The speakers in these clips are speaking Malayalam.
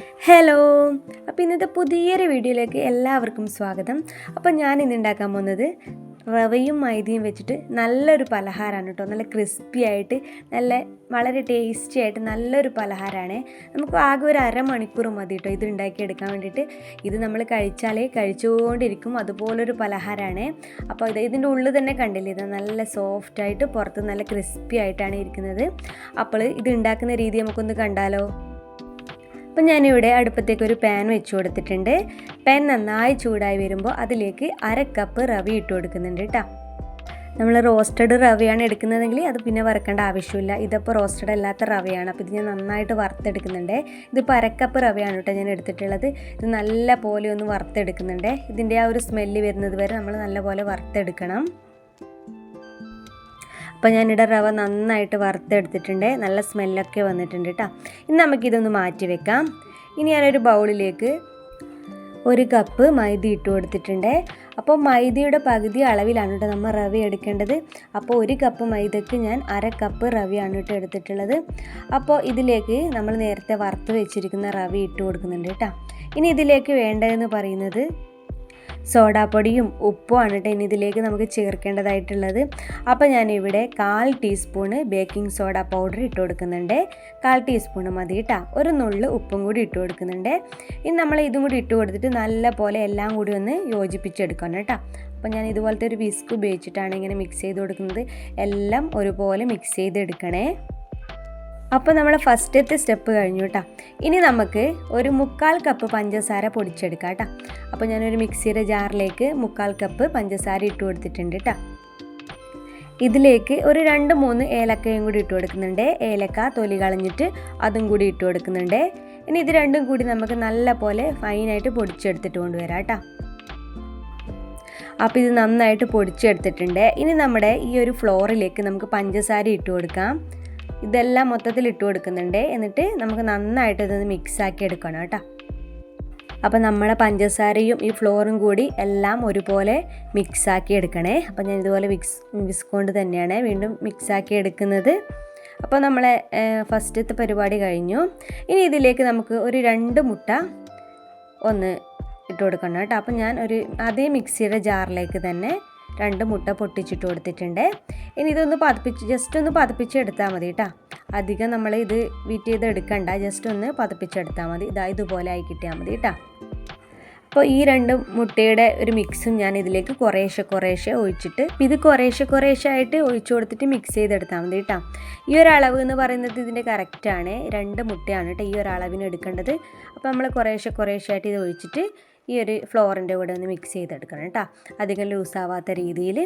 ഹലോ. അപ്പോൾ ഇന്നത്തെ പുതിയൊരു വീഡിയോയിലേക്ക് എല്ലാവർക്കും സ്വാഗതം. അപ്പോൾ ഞാൻ ഇന്ന് ഉണ്ടാക്കാൻ പോകുന്നത് റവയും മൈദയും വെച്ചിട്ട് നല്ലൊരു പലഹാരമാണ് കേട്ടോ. നല്ല ക്രിസ്പി ആയിട്ട് നല്ല വളരെ ടേസ്റ്റി ആയിട്ട് നല്ലൊരു പലഹാരമാണ്. നമുക്ക് ആകെ ഒരു അരമണിക്കൂർ മതി കേട്ടോ ഇത് ഉണ്ടാക്കിയെടുക്കാൻ വേണ്ടിയിട്ട്. ഇത് നമ്മൾ കഴിച്ചാലേ കഴിച്ചുകൊണ്ടിരിക്കും. അതുപോലൊരു പലഹാരമാണ്. അപ്പോൾ ഇത് ഇതിന്റെ ഉള്ളിൽ തന്നെ കണ്ടില്ലേ? ഇത് നല്ല സോഫ്റ്റായിട്ട് പുറത്ത് നല്ല ക്രിസ്പി ആയിട്ടാണ് ഇരിക്കുന്നത്. അപ്പോൾ ഇത് ഉണ്ടാക്കുന്ന രീതി നമുക്കൊന്ന് കണ്ടാലോ? അപ്പം ഞാനിവിടെ അടുപ്പത്തേക്ക് ഒരു പാൻ വെച്ച് കൊടുത്തിട്ടുണ്ട്. പാൻ നന്നായി ചൂടായി വരുമ്പോൾ അതിലേക്ക് അര കപ്പ് റവി ഇട്ട് കൊടുക്കുന്നുണ്ട് കേട്ടോ നമ്മൾ റോസ്റ്റഡ് റവയാണ് എടുക്കുന്നതെങ്കിൽ അത് പിന്നെ വറക്കേണ്ട ആവശ്യമില്ല. ഇതിപ്പോൾ റോസ്റ്റഡ് അല്ലാത്ത റവയാണ്. അപ്പോൾ ഇത് ഞാൻ നന്നായിട്ട് വറുത്തെടുക്കുന്നുണ്ട്. ഇതിപ്പോൾ അരക്കപ്പ് റവയാണ് കേട്ടോ ഞാൻ എടുത്തിട്ടുള്ളത്. ഇത് നല്ല പോലെ ഒന്ന് വറുത്തെടുക്കുന്നുണ്ട്. ഇതിന്റെ ആ ഒരു സ്മെല്ല് വരുന്നത് വരെ നമ്മൾ നല്ല പോലെ വറുത്തെടുക്കണം. അപ്പോൾ ഞാനിവിടെ റവ നന്നായിട്ട് വറുത്തെടുത്തിട്ടുണ്ട്. നല്ല സ്മെല്ലൊക്കെ വന്നിട്ടുണ്ട് കേട്ടോ ഇനി നമുക്കിതൊന്ന് മാറ്റി വെക്കാം. ഇനി ഞാനൊരു ബൗളിലേക്ക് ഒരു കപ്പ് മൈദ ഇട്ട് കൊടുത്തിട്ടുണ്ട്. അപ്പോൾ മൈദയുടെ പകുതി അളവിലാണ് കേട്ടോ നമ്മൾ റവ എടുക്കേണ്ടത്. അപ്പോൾ ഒരു കപ്പ് മൈദക്ക് ഞാൻ അര കപ്പ് റവയാണ് കേട്ടോ എടുത്തിട്ടുള്ളത്. അപ്പോൾ ഇതിലേക്ക് നമ്മൾ നേരത്തെ വറുത്ത് വെച്ചിരിക്കുന്ന റവ ഇട്ട് കൊടുക്കുന്നുണ്ട് കേട്ടോ ഇനി ഇതിലേക്ക് വേണ്ടതെന്ന് പറയുന്നത് സോഡാപ്പൊടിയും ഉപ്പുമാണ് കേട്ടോ ഇനി ഇതിലേക്ക് നമുക്ക് ചേർക്കേണ്ടതായിട്ടുള്ളത്. അപ്പോൾ ഞാനിവിടെ കാൽ ടീസ്പൂണ് ബേക്കിംഗ് സോഡ പൗഡർ ഇട്ട് കൊടുക്കുന്നുണ്ട്. കാൽ ടീസ്പൂണ് മതി കേട്ടോ. ഒരു നുള്ള് ഉപ്പും കൂടി ഇട്ട് കൊടുക്കുന്നുണ്ട്. ഇനി നമ്മൾ ഇതും കൂടി ഇട്ട് കൊടുത്തിട്ട് നല്ല പോലെ എല്ലാം കൂടി ഒന്ന് യോജിപ്പിച്ചെടുക്കണം കേട്ടോ. അപ്പോൾ ഞാൻ ഇതുപോലത്തെ ഒരു വിസ്ക് ഉപയോഗിച്ചിട്ടാണ് ഇങ്ങനെ മിക്സ് ചെയ്ത് കൊടുക്കുന്നത്. എല്ലാം ഒരുപോലെ മിക്സ് ചെയ്തെടുക്കണേ. അപ്പോൾ നമ്മൾ ഫസ്റ്റത്തെ സ്റ്റെപ്പ് കഴിഞ്ഞു കേട്ടോ ഇനി നമുക്ക് ഒരു മുക്കാൽ കപ്പ് പഞ്ചസാര പൊടിച്ചെടുക്കാം കേട്ടോ അപ്പോൾ ഞാനൊരു മിക്സിയുടെ ജാറിലേക്ക് മുക്കാൽ കപ്പ് പഞ്ചസാര ഇട്ട് കൊടുത്തിട്ടുണ്ട് കേട്ടോ ഇതിലേക്ക് ഒരു രണ്ട് മൂന്ന് ഏലക്കയും കൂടി ഇട്ട് കൊടുക്കുന്നുണ്ട്. ഏലക്ക തൊലി കളഞ്ഞിട്ട് അതും കൂടി ഇട്ട് കൊടുക്കുന്നുണ്ട്. ഇനി ഇത് രണ്ടും കൂടി നമുക്ക് നല്ല പോലെ ഫൈനായിട്ട് പൊടിച്ചെടുത്തിട്ട് കൊണ്ടുവരാം കേട്ടോ അപ്പോൾ ഇത് നന്നായിട്ട് പൊടിച്ചെടുത്തിട്ടുണ്ട്. ഇനി നമ്മുടെ ഈ ഒരു ഫ്ലോറിലേക്ക് നമുക്ക് പഞ്ചസാര ഇട്ട് കൊടുക്കാം. ഇതെല്ലാം മൊത്തത്തിൽ ഇട്ട് കൊടുക്കുന്നുണ്ട്. എന്നിട്ട് നമുക്ക് നന്നായിട്ട് ഇതൊന്ന് മിക്സാക്കി എടുക്കണം കേട്ടോ. അപ്പോൾ നമ്മുടെ പഞ്ചസാരയും ഈ ഫ്ലോറും കൂടി എല്ലാം ഒരുപോലെ മിക്സാക്കി എടുക്കണേ. അപ്പോൾ ഞാൻ ഇതുപോലെ മിക്സ് മിക്സ് കൊണ്ട് തന്നെയാണ് വീണ്ടും മിക്സാക്കി എടുക്കുന്നത്. അപ്പോൾ നമ്മളെ ഫസ്റ്റത്തെ പരിപാടി കഴിഞ്ഞു. ഇനി ഇതിലേക്ക് നമുക്ക് ഒരു രണ്ട് മുട്ട ഒന്ന് ഇട്ട് കൊടുക്കണം കേട്ടോ. അപ്പോൾ ഞാൻ ഒരു അതേ മിക്സിയുടെ ജാറിലേക്ക് തന്നെ രണ്ട് മുട്ട പൊട്ടിച്ചിട്ട് കൊടുത്തിട്ടുണ്ട്. ഇനി ഇതൊന്ന് പതിപ്പിച്ച് ജസ്റ്റ് ഒന്ന് പതിപ്പിച്ചെടുത്താൽ മതി കേട്ടോ അധികം നമ്മൾ ഇത് വീറ്റ് ചെയ്ത് എടുക്കണ്ട ജസ്റ്റ് ഒന്ന് പതിപ്പിച്ചെടുത്താൽ മതി. ഇതാ ഇതുപോലെ ആയി കിട്ടിയാൽ മതി കേട്ടോ അപ്പോൾ ഈ രണ്ട് മുട്ടയുടെ ഒരു മിക്സും ഞാൻ ഇതിലേക്ക് കുറേശ്ശെ കുറേശ്ശെ ഒഴിച്ചിട്ട് ഇത് കുറേശ്ശെ കുറേശ്ശെ ആയിട്ട് ഒഴിച്ചു കൊടുത്തിട്ട് മിക്സ് ചെയ്തെടുത്താൽ മതി കേട്ടോ ഈ ഒരു അളവ് എന്ന് പറയുന്നത് ഇതിന്റെ കറക്റ്റാണ് രണ്ട് മുട്ടയാണ് കേട്ടോ ഈ ഒരു അളവിന് എടുക്കേണ്ടത്. അപ്പോൾ നമ്മൾ കുറേശ്ശെ കുറേശ്ശെ ആയിട്ട് ഇത് ഒഴിച്ചിട്ട് ഈ ഒരു ഫ്ലോറിന്റെ കൂടെ ഒന്ന് മിക്സ് ചെയ്തെടുക്കണം കേട്ടോ. അധികം ലൂസാവാത്ത രീതിയിൽ.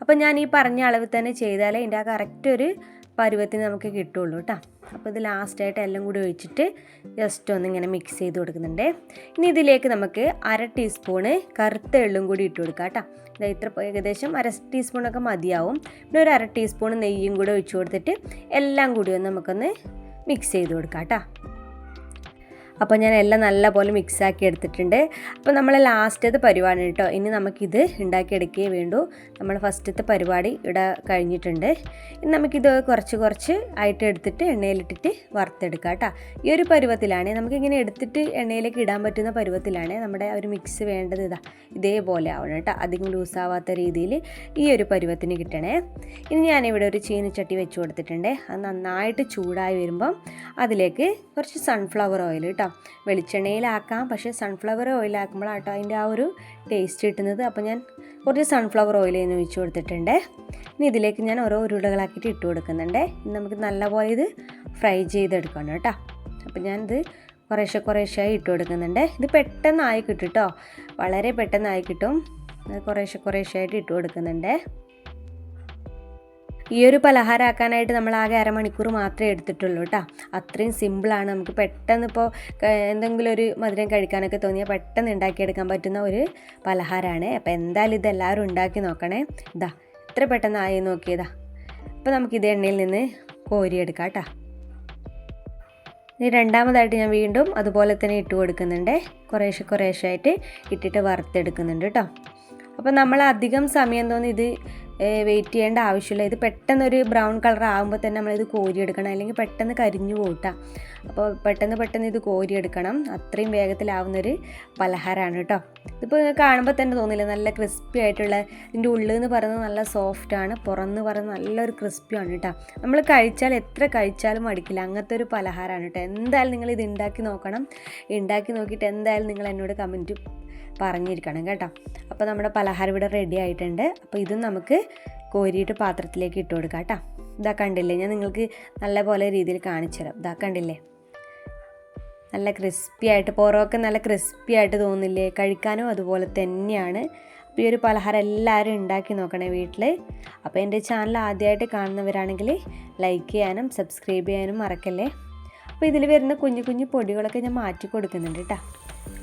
അപ്പോൾ ഞാൻ ഈ പറഞ്ഞ അളവിൽ തന്നെ ചെയ്താലേ ഇതിന്റെ ആ കറക്റ്റ് ഒരു പരുവത്തിന് നമുക്ക് കിട്ടുള്ളൂ കേട്ടോ. അപ്പോൾ ഇത് ലാസ്റ്റായിട്ട് എല്ലാം കൂടി ഒഴിച്ചിട്ട് ജസ്റ്റ് ഒന്ന് ഇങ്ങനെ മിക്സ് ചെയ്ത് കൊടുക്കുന്നുണ്ട്. ഇനി ഇതിലേക്ക് നമുക്ക് അര ടീസ്പൂണ് കറുത്ത എള്ളും കൂടി ഇട്ട് കൊടുക്കാം കേട്ടോ. ഇത് ഇത്ര ഏകദേശം അര ടീസ്പൂണൊക്കെ മതിയാവും. പിന്നെ ഒരു അര ടീസ്പൂൺ നെയ്യും കൂടി ഒഴിച്ച് കൊടുത്തിട്ട് എല്ലാം കൂടി ഒന്ന് നമുക്കൊന്ന് മിക്സ് ചെയ്ത് കൊടുക്കാം കേട്ടോ. അപ്പോൾ ഞാൻ എല്ലാം നല്ലപോലെ മിക്സ് ആക്കി എടുത്തിട്ടുണ്ട്. അപ്പോൾ നമ്മൾ ലാസ്റ്റത്തെ പരിപാടി കേട്ടോ ഇനി നമുക്കിത് ഉണ്ടാക്കിയെടുക്കുകയേ വേണ്ടൂ. നമ്മൾ ഫസ്റ്റത്തെ പരിപാടി ഇവിടെ കഴിഞ്ഞിട്ടുണ്ട്. ഇനി നമുക്കിത് കുറച്ച് കുറച്ച് ആയിട്ട് എടുത്തിട്ട് എണ്ണയിലിട്ടിട്ട് വറുത്തെടുക്കാം കേട്ടോ. ഈ ഒരു പരുവത്തിലാണ് നമുക്കിങ്ങനെ എടുത്തിട്ട് എണ്ണയിലേക്ക് ഇടാൻ പറ്റുന്ന പരുവത്തിലാണ് നമ്മുടെ ഒരു മിക്സ് വേണ്ടത് ഇതാ ഇതേപോലെ ആവണം കേട്ടോ. അധികം ലൂസാവാത്ത രീതിയിൽ ഈ ഒരു പരുവത്തിന് കിട്ടണേ. ഇനി ഞാനിവിടെ ഒരു ചീനച്ചട്ടി വെച്ച് കൊടുത്തിട്ടുണ്ട്. അത് നന്നായിട്ട് ചൂടായി വരുമ്പം അതിലേക്ക് കുറച്ച് സൺഫ്ലവർ ഓയിൽ കേട്ടോ. വെളിച്ചെണ്ണയിലാക്കാം. പക്ഷേ സൺഫ്ലവർ ഓയിലാക്കുമ്പോഴാട്ടോ അതിന്റെ ആ ഒരു ടേസ്റ്റ് കിട്ടുന്നത്. അപ്പോൾ ഞാൻ കുറച്ച് സൺഫ്ലവർ ഓയിൽ എന്ന് ഒഴിച്ചു കൊടുത്തിട്ടുണ്ട്. ഇനി ഇതിലേക്ക് ഞാൻ ഓരോ ഉരുളകളാക്കിയിട്ട് ഇട്ട് കൊടുക്കുന്നുണ്ട്. നമുക്ക് നല്ലപോലെ ഇത് ഫ്രൈ ചെയ്തെടുക്കണം കേട്ടോ. അപ്പോൾ ഞാനിത് കുറേശ്ശെ കുറേശ്ശായി ഇട്ട് കൊടുക്കുന്നുണ്ട്. ഇത് പെട്ടെന്നായി കിട്ടും കേട്ടോ. വളരെ പെട്ടെന്നായി കിട്ടും. കുറേശ്ശെ കുറേശ്ശെയായിട്ട് ഇട്ട് കൊടുക്കുന്നുണ്ട്. ഈ ഒരു പലഹാരമാക്കാനായിട്ട് നമ്മൾ ആകെ അരമണിക്കൂർ മാത്രമേ എടുത്തിട്ടുള്ളൂ കേട്ടോ. അത്രയും സിമ്പിളാണ്. നമുക്ക് പെട്ടെന്ന് ഇപ്പോൾ എന്തെങ്കിലും ഒരു മധുരം കഴിക്കാനൊക്കെ തോന്നിയാൽ പെട്ടെന്ന് ഉണ്ടാക്കിയെടുക്കാൻ പറ്റുന്ന ഒരു പലഹാരമാണ് അപ്പോൾ എന്തായാലും ഇതെല്ലാവരും ഉണ്ടാക്കി നോക്കണേ. ഇതാ എത്ര പെട്ടെന്ന് ആയി നോക്കിയതാ. അപ്പോൾ ഇത് എണ്ണയിൽ നിന്ന് കോരിയെടുക്കാം കേട്ടോ. ഇനി രണ്ടാമതായിട്ട് ഞാൻ വീണ്ടും അതുപോലെ തന്നെ ഇട്ട് കൊടുക്കുന്നുണ്ട്. കുറേശ്ശെ കുറേശ്ശെ ആയിട്ട് ഇട്ടിട്ട് വറുത്തെടുക്കുന്നുണ്ട് കേട്ടോ. അപ്പോൾ നമ്മൾ അധികം സമയം തോന്നി ഇത് വെയിറ്റ് ചെയ്യേണ്ട ആവശ്യമില്ല. ഇത് പെട്ടെന്നൊരു ബ്രൗൺ കളർ ആകുമ്പോൾ തന്നെ നമ്മളിത് കോരിയെടുക്കണം. അല്ലെങ്കിൽ പെട്ടെന്ന് കരിഞ്ഞു പോട്ടാ അപ്പോൾ പെട്ടെന്ന് പെട്ടെന്ന് ഇത് കോരിയെടുക്കണം. അത്രയും വേഗത്തിലാവുന്നൊരു പലഹാരമാണ് കേട്ടോ ഇതിപ്പോൾ കാണുമ്പോൾ തന്നെ തോന്നില്ല? നല്ല ക്രിസ്പി ആയിട്ടുള്ള ഇതിന്റെ ഉള്ളിൽ എന്ന് പറയുന്നത് നല്ല സോഫ്റ്റാണ് പുറന്ന് പറയുന്നത് നല്ലൊരു ക്രിസ്പിയാണ് കേട്ടോ നമ്മൾ കഴിച്ചാൽ എത്ര കഴിച്ചാലും മടിക്കില്ല. അങ്ങനത്തെ ഒരു പലഹാരമാണ് കേട്ടോ എന്തായാലും നിങ്ങൾ ഇത് ഉണ്ടാക്കി നോക്കണം. ഉണ്ടാക്കി നോക്കിയിട്ട് എന്തായാലും നിങ്ങൾ എന്നോട് കമന്റ് പറഞ്ഞിരിക്കണം കേട്ടോ. അപ്പോൾ നമ്മുടെ പലഹാരം ഇവിടെ റെഡി ആയിട്ടുണ്ട്. അപ്പോൾ ഇതും നമുക്ക് കോരിയിട്ട് പാത്രത്തിലേക്ക് ഇട്ട് കൊടുക്കാം കേട്ടോ. ഇതാ കണ്ടില്ലേ ഞാൻ നിങ്ങൾക്ക് നല്ല പോലെ രീതിയിൽ കാണിച്ചു തരാം. ഇതാ കണ്ടില്ലേ? നല്ല ക്രിസ്പി ആയിട്ട് പുറമൊക്കെ നല്ല ക്രിസ്പി ആയിട്ട് തോന്നില്ലേ? കഴിക്കാനും അതുപോലെ തന്നെയാണ്. അപ്പോൾ ഈ ഒരു പലഹാരം എല്ലാവരും ഉണ്ടാക്കി നോക്കണേ വീട്ടിൽ അപ്പോൾ എന്റെ ചാനൽ ആദ്യമായിട്ട് കാണുന്നവരാണെങ്കിൽ ലൈക്ക് ചെയ്യാനും സബ്സ്ക്രൈബ് ചെയ്യാനും മറക്കല്ലേ? അപ്പോൾ ഇതിൽ വരുന്ന കുഞ്ഞു കുഞ്ഞു പൊടികളൊക്കെ ഞാൻ മാറ്റി കൊടുക്കുന്നുണ്ട് കേട്ടോ.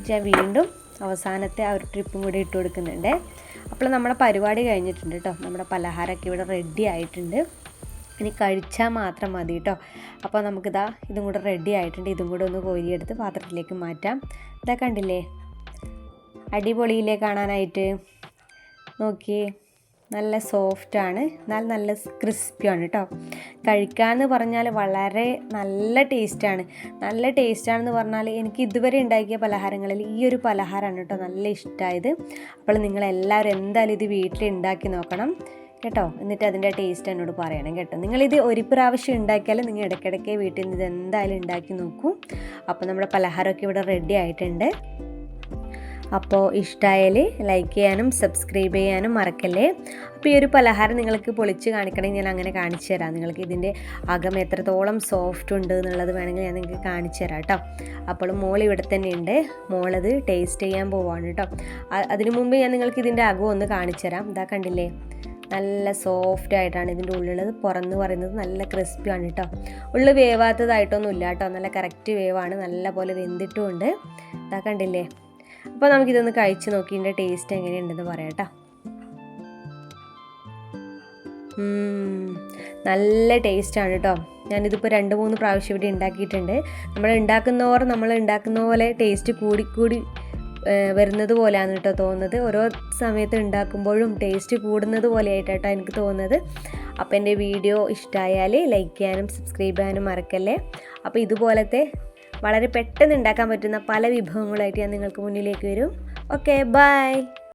ഞാൻ വീണ്ടും അവസാനത്തെ ആ ഒരു ട്രിപ്പും കൂടി ഇട്ട് കൊടുക്കുന്നുണ്ട്. അപ്പോൾ നമ്മുടെ പരിപാടി കഴിഞ്ഞിട്ടുണ്ട് കേട്ടോ. നമ്മുടെ പലഹാരമൊക്കെ ഇവിടെ റെഡി ആയിട്ടുണ്ട്. ഇനി കഴിച്ചാൽ മാത്രം മതി കേട്ടോ. അപ്പോൾ നമുക്കിതാ ഇതും കൂടെ റെഡി ആയിട്ടുണ്ട്. ഇതും കൂടെ ഒന്ന് കോരിയെടുത്ത് പാത്രത്തിലേക്ക് മാറ്റാം. ഇതാ കണ്ടില്ലേ? അടിപൊളിയിലേ കാണാനായിട്ട്? നോക്കിയേ. നല്ല സോഫ്റ്റാണ്. എന്നാൽ നല്ല ക്രിസ്പിയാണ് കേട്ടോ കഴിക്കാമെന്ന് പറഞ്ഞാൽ വളരെ നല്ല ടേസ്റ്റാണ്. നല്ല ടേസ്റ്റാണെന്ന് പറഞ്ഞാൽ എനിക്ക് ഇതുവരെ ഉണ്ടാക്കിയ പലഹാരങ്ങളിൽ ഈ ഒരു പലഹാരമാണ് കേട്ടോ നല്ല ഇഷ്ടമായത് അപ്പോൾ നിങ്ങളെല്ലാവരും എന്തായാലും ഇത് വീട്ടിൽ ഉണ്ടാക്കി നോക്കണം കേട്ടോ. എന്നിട്ട് അതിന്റെ ടേസ്റ്റ് എന്നോട് പറയണം കേട്ടോ. നിങ്ങളിത് ഒരു പ്രാവശ്യം ഉണ്ടാക്കിയാൽ നിങ്ങൾ ഇടയ്ക്കിടയ്ക്ക് വീട്ടിൽ നിന്ന് ഇത് എന്തായാലും ഉണ്ടാക്കി നോക്കൂ. അപ്പോൾ നമ്മുടെ പലഹാരമൊക്കെ ഇവിടെ റെഡി ആയിട്ടുണ്ട്. അപ്പോൾ ഇഷ്ടമായാൽ ലൈക്ക് ചെയ്യാനും സബ്സ്ക്രൈബ് ചെയ്യാനും മറക്കല്ലേ? അപ്പോൾ ഈ ഒരു പലഹാരം നിങ്ങൾക്ക് പൊളിച്ച് കാണിക്കണമെങ്കിൽ ഞാൻ അങ്ങനെ കാണിച്ചു തരാം. നിങ്ങൾക്ക് ഇതിന്റെ അകം എത്രത്തോളം സോഫ്റ്റ് ഉണ്ട് എന്നുള്ളത് വേണമെങ്കിൽ ഞാൻ നിങ്ങൾക്ക് കാണിച്ചു തരാം കേട്ടോ. അപ്പോൾ മോൾ ഇവിടെ തന്നെ ഉണ്ട് മോളത് ടേസ്റ്റ് ചെയ്യാൻ പോവാണ് കേട്ടോ. അതിനു മുമ്പ് ഞാൻ നിങ്ങൾക്ക് ഇതിന്റെ അകം ഒന്ന് കാണിച്ചു തരാം. ഇതാ കണ്ടില്ലേ? നല്ല സോഫ്റ്റ് ആയിട്ടാണ് ഇതിന്റെ ഉള്ളിലുള്ളത് പുറന്ന് പറയുന്നത്. നല്ല ക്രിസ്പിയാണ് കേട്ടോ. ഉള്ളു വേവാത്തതായിട്ടൊന്നും ഇല്ല കേട്ടോ. നല്ല കറക്റ്റ് വേവാണ്. നല്ല പോലെ വെന്തിട്ടുമുണ്ട്. ഇതാ കണ്ടില്ലേ? അപ്പോൾ നമുക്കിതൊന്ന് കഴിച്ച് നോക്കി ഇതിന്റെ ടേസ്റ്റ് എങ്ങനെയുണ്ടെന്ന് പറയാം കേട്ടോ നല്ല ടേസ്റ്റാണ് കേട്ടോ ഞാനിതിപ്പോൾ രണ്ട് മൂന്ന് പ്രാവശ്യം ഇവിടെ ഉണ്ടാക്കിയിട്ടുണ്ട് നമ്മൾ ഉണ്ടാക്കുന്നവർ നമ്മൾ ഉണ്ടാക്കുന്ന പോലെ ടേസ്റ്റ് കൂടിക്കൂടി കൂടി വരുന്നത് പോലെയാണ് കേട്ടോ തോന്നുന്നത്. ഓരോ സമയത്ത് ഉണ്ടാക്കുമ്പോഴും ടേസ്റ്റ് കൂടുന്നത് പോലെയായിട്ടോ എനിക്ക് തോന്നുന്നത്. അപ്പോൾ എന്റെ വീഡിയോ ഇഷ്ടമായാൽ ലൈക്ക് ചെയ്യാനും സബ്സ്ക്രൈബ് ചെയ്യാനും മറക്കല്ലേ? അപ്പോൾ ഇതുപോലത്തെ വളരെ പെട്ടെന്ന് ഉണ്ടാക്കാൻ പറ്റുന്ന പല വിഭവങ്ങളായിട്ട് ഞാൻ നിങ്ങൾക്ക് മുന്നിലേക്ക് വരും. Okay bye